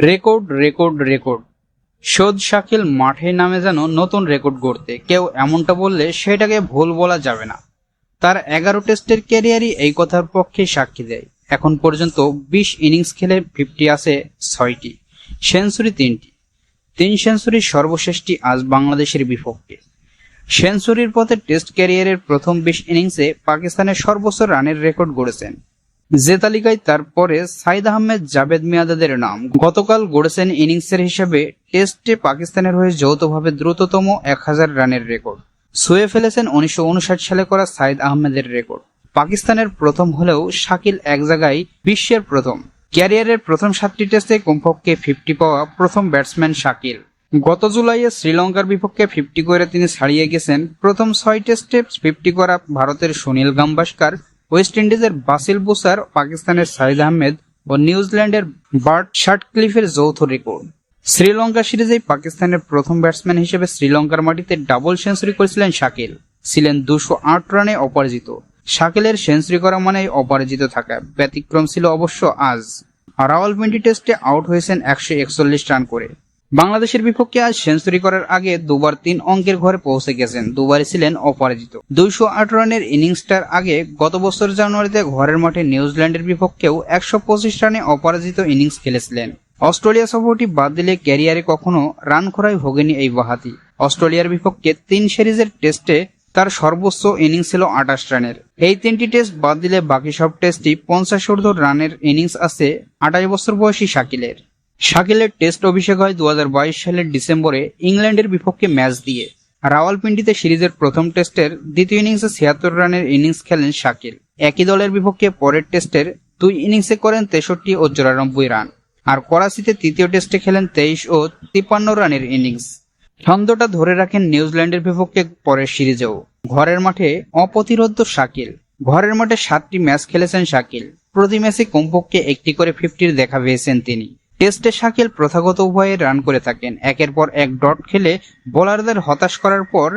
Record record record. Saud Shakil মাঠে নামে যেন নতুন রেকর্ড গড়তে। কেউ এমনটা বললে সেটাকে ভুল বলা যাবে না। তার এগারো টেস্টের ক্যারিয়ারই এই কথার পক্ষে সাক্ষী দেয়। এখন পর্যন্ত বিশ ইনিংস খেলে ফিফটি আছে ছয়টি, সেঞ্চুরি তিনটি। তিন সেঞ্চুরির সর্বশেষটি আজ বাংলাদেশের বিপক্ষে। সেঞ্চুরির পথে টেস্ট ক্যারিয়ারের প্রথম বিশ ইনিংসে পাকিস্তানের সর্বোচ্চ রানের রেকর্ড গড়েছেন। যে তালিকায় তারপরে সাইদ আহমেদ, জাভেদ মিয়াদাদের নাম। গতকাল গড়েছেন ইনিংসের হিসেবে টেস্টে পাকিস্তানের হয়ে যৌথভাবে দ্রুততম এক হাজার রানের রেকর্ড। ছুঁয়ে ফেলেছেন উনিশশো উনষাট সালে করা সাইদ আহমেদের রেকর্ড। পাকিস্তানের প্রথম হলেও শাকিল এক জায়গায় বিশ্বের প্রথম। ক্যারিয়ারের প্রথম সাতটি টেস্টে কমপক্ষে ফিফটি পাওয়া প্রথম ব্যাটসম্যান শাকিল। গত জুলাইয়ে শ্রীলঙ্কার বিপক্ষে ফিফটি করে তিনি ছাড়িয়ে গেছেন। প্রথম ছয় টেস্টে ফিফটি করা ভারতের সুনীল গাম্বাস্কার ওয়েস্ট ইন্ডিজের বাসিল বুসার, পাকিস্তানের সাইদ আহমেদ ও নিউজিল্যান্ডের বার্ট শার্টক্লিফের যৌথ রেকর্ড। শ্রীলঙ্কা সিরিজেই পাকিস্তানের প্রথম ব্যাটসম্যান হিসেবে শ্রীলঙ্কার মাটিতে ডাবল সেঞ্চুরি করেছিলেন শাকিল। ছিলেন দুশো আট রানে অপরাজিত। শাকিলের সেঞ্চুরি করা মানে অপরাজিত থাকা। ব্যতিক্রম ছিল অবশ্য আজ। রাওয়ালপিন্ডি টেস্টে আউট হয়েছেন একশো একচল্লিশ রান করে। বাংলাদেশের বিপক্ষে আজ সেঞ্চুরি করার আগে দুবার তিন অঙ্কের ঘরে পৌঁছে গেছেন। দুবারই ছিলেন অপরাজিত। দুইশো আট রানের ইনিংসটার আগে গত বছর জানুয়ারিতে ঘরের মাঠে নিউজিল্যান্ডের বিপক্ষেও একশো পঁচিশ রানে অপরাজিত ইনিংস খেলেছিলেন। অস্ট্রেলিয়া সফরটি বাদ দিলে ক্যারিয়ারে কখনো রান খরায় ভোগেনি এই বাহাতি। অস্ট্রেলিয়ার বিপক্ষে তিন সিরিজের টেস্টে তার সর্বোচ্চ ইনিংস ছিল আঠাশ রানের। এই তিনটি টেস্ট বাদ দিলে বাকি সব টেস্টই পঞ্চাশ রানের ইনিংস আছে আঠাশ বছর বয়সী শাকিলের। শাকিলের টেস্ট অভিষেক হয় দু হাজার বাইশ সালের ডিসেম্বরে ইংল্যান্ডের বিপক্ষে ম্যাচ দিয়ে। রাওয়ালপিন্ডিতে সিরিজের প্রথম টেস্টের দ্বিতীয় ইনিংসে ছিয়াত্তর রানের ইনিংস খেলেন শাকিল। একই দলের বিপক্ষে পরের টেস্টের দুই ইনিংসে করেন তেষট্টি ও চুরানব্বই রান। আর করাচিতে তৃতীয় টেস্টে খেলেন তেইশ ও তিপ্পান্ন রানের ইনিংস। ছন্দটা ধরে রাখেন নিউজিল্যান্ডের বিপক্ষে পরের সিরিজেও। ঘরের মাঠে অপ্রতিরোধ্য শাকিল। ঘরের মাঠে সাতটি ম্যাচ খেলেছেন শাকিল। প্রতি ম্যাচে কমপক্ষে একটি করে ফিফটির দেখা পেয়েছেন তিনি। টেস্টে শাকিল প্রথাগত উভয়ে রান করে থাকেন। একের পর এক ডট খেলে বোলারদের হতাশ করার পর